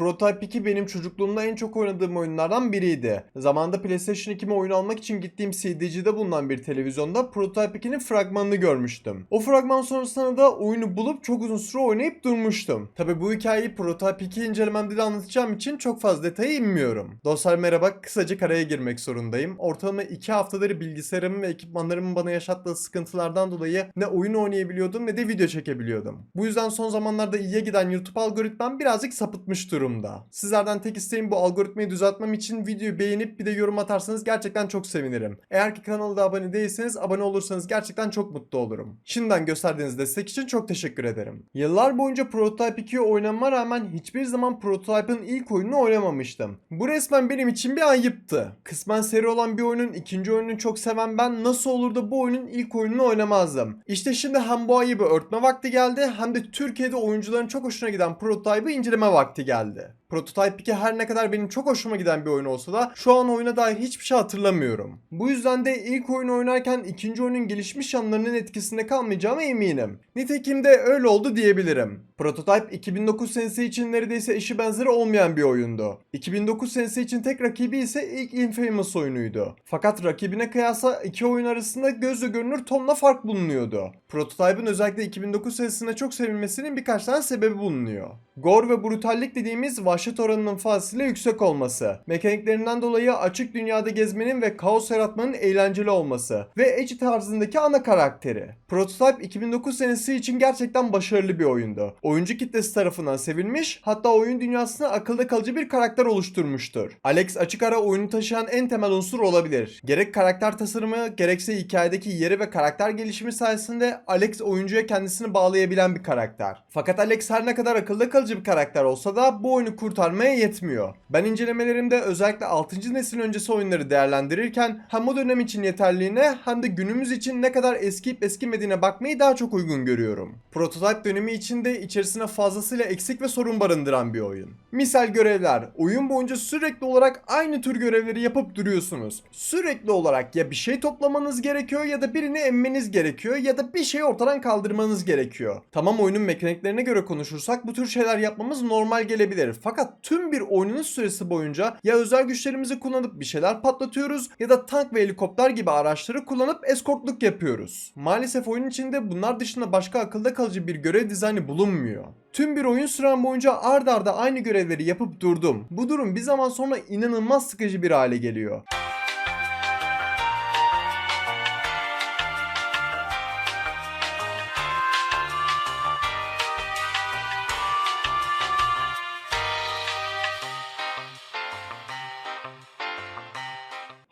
Prototype 2 benim çocukluğumda en çok oynadığım oyunlardan biriydi. Zamanında PlayStation 2'me oyun almak için gittiğim CD'cide bulunan bir televizyonda Prototype 2'nin fragmanını görmüştüm. O fragman sonrasında da oyunu bulup çok uzun süre oynayıp durmuştum. Tabi bu hikayeyi Prototype 2 incelememde de anlatacağım için çok fazla detaya inmiyorum. Dostlar merhaba, kısaca karaya girmek zorundayım. Ortalama 2 haftadır bilgisayarımın ve ekipmanlarımın bana yaşattığı sıkıntılardan dolayı ne oyun oynayabiliyordum ne de video çekebiliyordum. Bu yüzden son zamanlarda iyiye giden YouTube algoritmam birazcık sapıtmış durumda. Sizlerden tek isteğim bu algoritmayı düzeltmem için videoyu beğenip bir de yorum atarsanız gerçekten çok sevinirim. Eğer ki kanala da abone değilseniz abone olursanız gerçekten çok mutlu olurum. Şimdiden gösterdiğiniz destek için çok teşekkür ederim. Yıllar boyunca Prototype 2'yi oynamama rağmen hiçbir zaman Prototype'ın ilk oyununu oynamamıştım. Bu resmen benim için bir ayıptı. Kısmen seri olan bir oyunun ikinci oyununu çok seven ben nasıl olur da bu oyunun ilk oyununu oynamazdım. İşte şimdi hem bu ayıbı örtme vakti geldi hem de Türkiye'de oyuncuların çok hoşuna giden Prototype'ı inceleme vakti geldi. there. Prototype 2 her ne kadar benim çok hoşuma giden bir oyun olsa da şu an oyuna dair hiçbir şey hatırlamıyorum. Bu yüzden de ilk oyunu oynarken ikinci oyunun gelişmiş yanlarının etkisinde kalmayacağıma eminim. Nitekim de öyle oldu diyebilirim. Prototype 2009 senesi için neredeyse eşi benzeri olmayan bir oyundu. 2009 senesi için tek rakibi ise ilk Infamous oyunuydu. Fakat rakibine kıyasla iki oyun arasında gözle görünür tonla fark bulunuyordu. Prototype'ın özellikle 2009 senesinde çok sevilmesinin birkaç tane sebebi bulunuyor. Gore ve brutallik dediğimiz vahşet oranının fazlasıyla yüksek olması, mekaniklerinden dolayı açık dünyada gezmenin ve kaos yaratmanın eğlenceli olması ve Edge tarzındaki ana karakteri. Prototype 2009 senesi için gerçekten başarılı bir oyundu. Oyuncu kitlesi tarafından sevilmiş, hatta oyun dünyasına akılda kalıcı bir karakter oluşturmuştur. Alex açık ara oyunu taşıyan en temel unsur olabilir. Gerek karakter tasarımı, gerekse hikayedeki yeri ve karakter gelişimi sayesinde Alex oyuncuya kendisini bağlayabilen bir karakter. Fakat Alex her ne kadar akılda kalıcı bir karakter olsa da bu oyunu kurtarmaya yetmiyor. Ben incelemelerimde özellikle 6. nesil öncesi oyunları değerlendirirken hem o dönem için yeterliğine hem de günümüz için ne kadar eskiyip eskimediğine bakmayı daha çok uygun görüyorum. Prototype dönemi içinde içerisine fazlasıyla eksik ve sorun barındıran bir oyun. Misal görevler. Oyun boyunca sürekli olarak aynı tür görevleri yapıp duruyorsunuz. Sürekli olarak ya bir şey toplamanız gerekiyor ya da birini emmeniz gerekiyor ya da bir şeyi ortadan kaldırmanız gerekiyor. Tamam oyunun mekaniklerine göre konuşursak bu tür şeyler yapmamız normal gelebilir. Fakat tüm bir oyunun süresi boyunca ya özel güçlerimizi kullanıp bir şeyler patlatıyoruz ya da tank ve helikopter gibi araçları kullanıp eskortluk yapıyoruz. Maalesef oyun içinde bunlar dışında başka akılda kalıcı bir görev dizaynı bulunmuyor. Tüm bir oyun süren boyunca ard arda aynı görevleri yapıp durdum. Bu durum bir zaman sonra inanılmaz sıkıcı bir hale geliyor.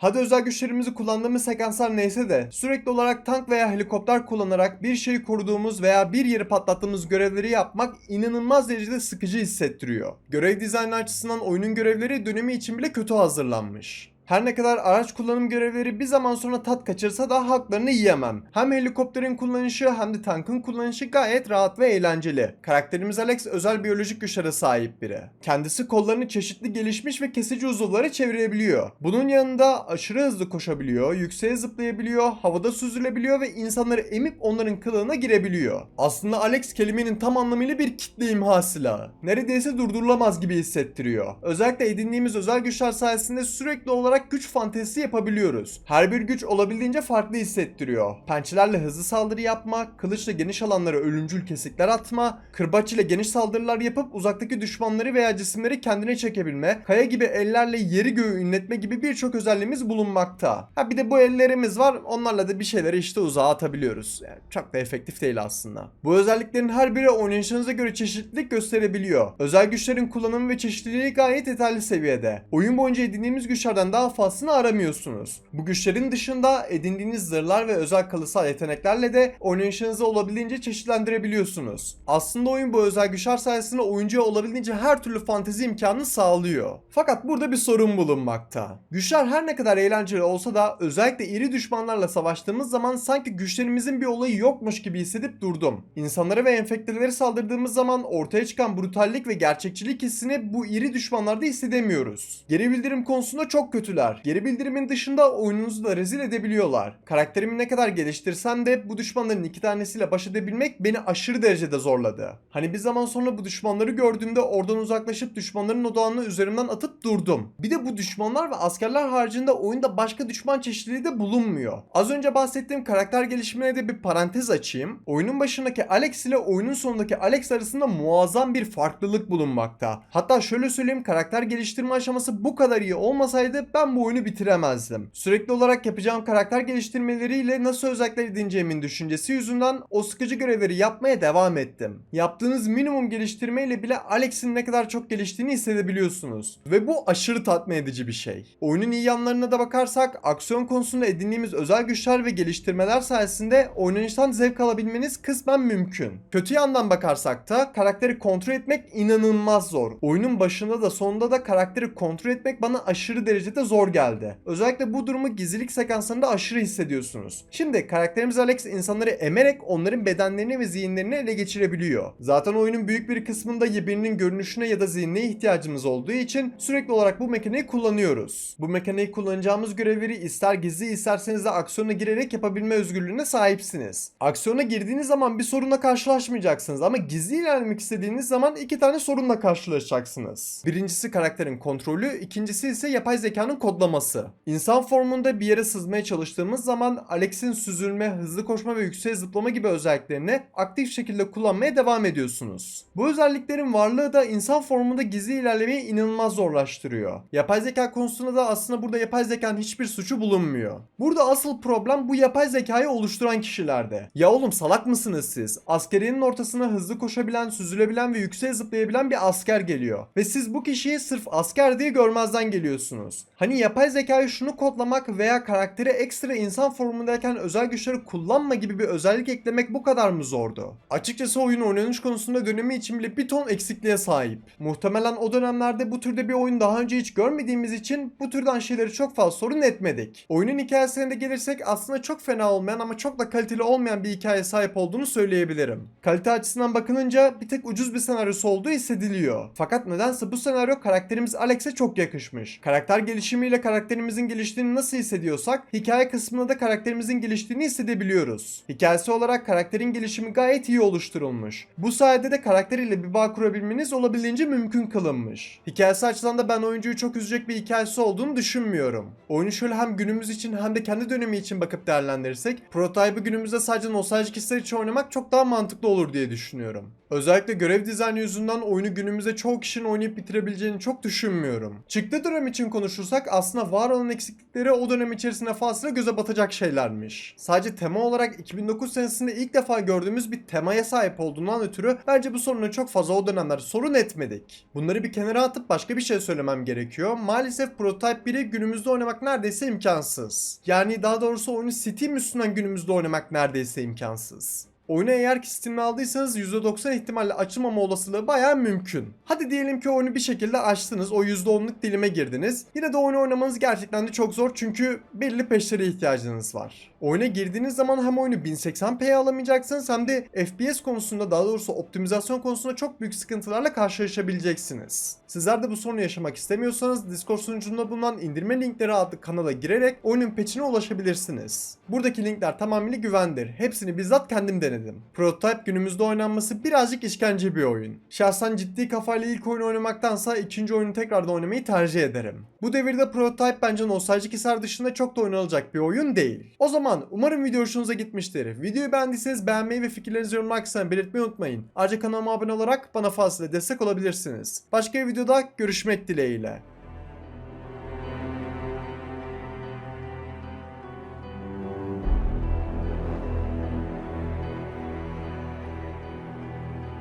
Hadi özel güçlerimizi kullandığımız sekanslar neyse de sürekli olarak tank veya helikopter kullanarak bir şeyi koruduğumuz veya bir yeri patlattığımız görevleri yapmak inanılmaz derecede sıkıcı hissettiriyor. Görev dizaynı açısından oyunun görevleri dönemi için bile kötü hazırlanmış. Her ne kadar araç kullanım görevleri bir zaman sonra tat kaçırsa da haklarını yiyemem. Hem helikopterin kullanışı hem de tankın kullanışı gayet rahat ve eğlenceli. Karakterimiz Alex özel biyolojik güçlere sahip biri. Kendisi kollarını çeşitli gelişmiş ve kesici uzuvlara çevirebiliyor. Bunun yanında aşırı hızlı koşabiliyor, yükseğe zıplayabiliyor, havada süzülebiliyor ve insanları emip onların kılığına girebiliyor. Aslında Alex kelimenin tam anlamıyla bir kitle imha silahı. Neredeyse durdurulamaz gibi hissettiriyor. Özellikle edindiğimiz özel güçler sayesinde sürekli olarak güç fantezisi yapabiliyoruz. Her bir güç olabildiğince farklı hissettiriyor. Pençelerle hızlı saldırı yapma, kılıçla geniş alanlara ölümcül kesikler atma, kırbaç ile geniş saldırılar yapıp uzaktaki düşmanları veya cisimleri kendine çekebilme, kaya gibi ellerle yeri göğü inletme gibi birçok özelliğimiz bulunmakta. Ha bir de bu ellerimiz var, onlarla da bir şeyleri işte uzağa atabiliyoruz. Yani çok da efektif değil aslında. Bu özelliklerin her biri oynayışınıza göre çeşitlilik gösterebiliyor. Özel güçlerin kullanımı ve çeşitliliği gayet yeterli seviyede. Oyun boyunca edindiğimiz güçlerden daha fazlasını aramıyorsunuz. Bu güçlerin dışında edindiğiniz zırhlar ve özel kalıtsal yeteneklerle de oynayışınızı olabildiğince çeşitlendirebiliyorsunuz. Aslında oyun bu özel güçler sayesinde oyuncuya olabildiğince her türlü fantezi imkanını sağlıyor. Fakat burada bir sorun bulunmakta. Güçler her ne kadar eğlenceli olsa da özellikle iri düşmanlarla savaştığımız zaman sanki güçlerimizin bir olayı yokmuş gibi hissedip durdum. İnsanlara ve enfekteleri saldırdığımız zaman ortaya çıkan brutallik ve gerçekçilik hissini bu iri düşmanlarda hissedemiyoruz. Geri bildirim konusunda çok kötüler kötüler. Geri bildirimin dışında oyununuzu da rezil edebiliyorlar. Karakterimi ne kadar geliştirsem de bu düşmanların iki tanesiyle baş edebilmek beni aşırı derecede zorladı. Hani bir zaman sonra bu düşmanları gördüğümde oradan uzaklaşıp düşmanların odağını üzerimden atıp durdum. Bir de bu düşmanlar ve askerler haricinde oyunda başka düşman çeşitliliği de bulunmuyor. Az önce bahsettiğim karakter gelişimine de bir parantez açayım. Oyunun başındaki Alex ile oyunun sonundaki Alex arasında muazzam bir farklılık bulunmakta. Hatta şöyle söyleyeyim karakter geliştirme aşaması bu kadar iyi olmasaydı ben bu oyunu bitiremezdim. Sürekli olarak yapacağım karakter geliştirmeleriyle nasıl özellikler edineceğimin düşüncesi yüzünden o sıkıcı görevleri yapmaya devam ettim. Yaptığınız minimum geliştirmeyle bile Alex'in ne kadar çok geliştiğini hissedebiliyorsunuz. Ve bu aşırı tatmin edici bir şey. Oyunun iyi yanlarına da bakarsak aksiyon konusunda edindiğimiz özel güçler ve geliştirmeler sayesinde oynanıştan zevk alabilmeniz kısmen mümkün. Kötü yandan bakarsak da karakteri kontrol etmek inanılmaz zor. Oyunun başında da sonunda da karakteri kontrol etmek bana aşırı derecede zor geldi. Özellikle bu durumu gizlilik sekanslarında aşırı hissediyorsunuz. Şimdi karakterimiz Alex insanları emerek onların bedenlerini ve zihinlerini ele geçirebiliyor. Zaten oyunun büyük bir kısmında birinin görünüşüne ya da zihnine ihtiyacımız olduğu için sürekli olarak bu mekaniği kullanıyoruz. Bu mekaniği kullanacağımız görevleri ister gizli isterseniz de aksiyona girerek yapabilme özgürlüğüne sahipsiniz. Aksiyona girdiğiniz zaman bir sorunla karşılaşmayacaksınız ama gizli ilerlemek istediğiniz zaman iki tane sorunla karşılaşacaksınız. Birincisi karakterin kontrolü, ikincisi ise yapay zekanın kodlaması. İnsan formunda bir yere sızmaya çalıştığımız zaman Alex'in süzülme, hızlı koşma ve yüksek zıplama gibi özelliklerini aktif şekilde kullanmaya devam ediyorsunuz. Bu özelliklerin varlığı da insan formunda gizli ilerlemeyi inanılmaz zorlaştırıyor. Yapay zeka konusunda da aslında burada yapay zekanın hiçbir suçu bulunmuyor. Burada asıl problem bu yapay zekayı oluşturan kişilerde. Ya oğlum salak mısınız siz? Askeriyenin ortasına hızlı koşabilen, süzülebilen ve yüksek zıplayabilen bir asker geliyor. Ve siz bu kişiyi sırf asker diye görmezden geliyorsunuz. Hani yapay zekayı şunu kodlamak veya karaktere ekstra insan formundayken özel güçleri kullanma gibi bir özellik eklemek bu kadar mı zordu? Açıkçası oyun oynanış konusunda dönemi için bile bir ton eksikliğe sahip. Muhtemelen o dönemlerde bu türde bir oyun daha önce hiç görmediğimiz için bu türden şeyleri çok fazla sorun etmedik. Oyunun hikayesine de gelirsek aslında çok fena olmayan ama çok da kaliteli olmayan bir hikaye sahip olduğunu söyleyebilirim. Kalite açısından bakılınca bir tek ucuz bir senaryosu olduğu hissediliyor. Fakat nedense bu senaryo karakterimiz Alex'e çok yakışmış. Karakter gelişimiyle karakterimizin geliştiğini nasıl hissediyorsak hikaye kısmında da karakterimizin geliştiğini hissedebiliyoruz. Hikayesi olarak karakterin gelişimi gayet iyi oluşturulmuş. Bu sayede de karakteriyle bir bağ kurabilmeniz olabildiğince mümkün kılınmış. Hikayesi açısından da ben oyuncuyu çok üzecek bir hikayesi olduğunu düşünmüyorum. Oyunu şöyle hem günümüz için hem de kendi dönemi için bakıp değerlendirirsek prototype'ı günümüzde sadece nostaljik hisler için oynamak çok daha mantıklı olur diye düşünüyorum. Özellikle görev dizaynı yüzünden oyunu günümüzde çoğu kişinin oynayıp bitirebileceğini çok düşünmüyorum. Çıktığı dönem için konuşursak aslında var olan eksiklikleri o dönem içerisinde fazla göze batacak şeylermiş. Sadece tema olarak 2009 senesinde ilk defa gördüğümüz bir temaya sahip olduğundan ötürü bence bu sorunu çok fazla o dönemler sorun etmedik. Bunları bir kenara atıp başka bir şey söylemem gerekiyor. Maalesef Prototype 1'i günümüzde oynamak neredeyse imkansız. Yani daha doğrusu oyunu Steam üstünden günümüzde oynamak neredeyse imkansız. Oyunu eğer ki Steam'de aldıysanız %90 ihtimalle açılmama olasılığı baya mümkün. Hadi diyelim ki oyunu bir şekilde açtınız, o %10'luk dilime girdiniz. Yine de oyunu oynamanız gerçekten de çok zor çünkü belli peşlere ihtiyacınız var. Oyuna girdiğiniz zaman hem oyunu 1080p'ye alamayacaksınız hem de FPS konusunda daha doğrusu optimizasyon konusunda çok büyük sıkıntılarla karşılaşabileceksiniz. Sizler de bu sorunu yaşamak istemiyorsanız Discord sunucunda bulunan indirme linkleri adlı kanala girerek oyunun patch'ine ulaşabilirsiniz. Buradaki linkler tamamıyla güvendir. Hepsini bizzat kendim denedim. Prototype günümüzde oynanması birazcık işkence bir oyun. Şahsen ciddi kafayla ilk oyunu oynamaktansa ikinci oyunu tekrardan oynamayı tercih ederim. Bu devirde Prototype bence nostaljik eser dışında çok da oynanılacak bir oyun değil. O zaman umarım video hoşunuza gitmiştir. Videoyu beğendiyseniz beğenmeyi ve fikirlerinizi yorumlar kısmına belirtmeyi unutmayın. Ayrıca kanalıma abone olarak bana fazla destek olabilirsiniz. Başka bir videoda görüşmek dileğiyle.